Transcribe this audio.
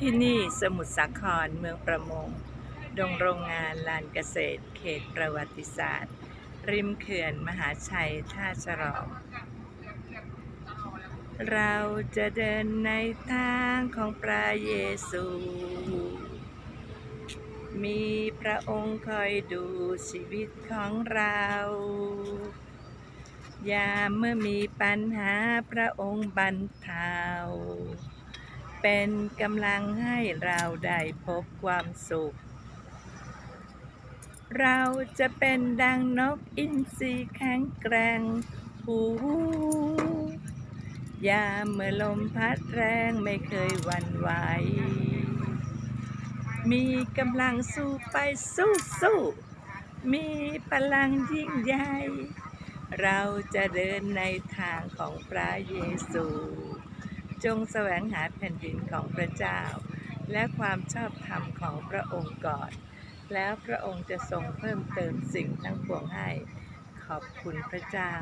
ที่นี่สมุทรสาครเมืองประมง ดงโรงงานลานเกษตร เขตประวัติศาสตร์ ริมเขื่อนมหาชัยท่าฉลอมเราจะเดินในทางของพระเยซู มีพระองค์คอยดูชีวิตของเรา ยามเมื่อมีปัญหาพระองค์บรรเทา เป็นกำลังให้เราได้พบความสุข เราจะเป็นดังนกอินทรีแข็งแกร่งหูยามเมื่อลมพัดแรงไม่เคยหวั่นไหว มีกำลังสู้ไปสู้สู้ มีพลังยิ่งใหญ่ เราจะเดินในทางของพระเยซู จงแสวงหาแผ่นดินของพระเจ้า และความชอบธรรมของพระองค์ก่อน แล้วพระองค์จะทรงเพิ่มเติมสิ่งทั้งปวงให้ ขอบคุณพระเจ้า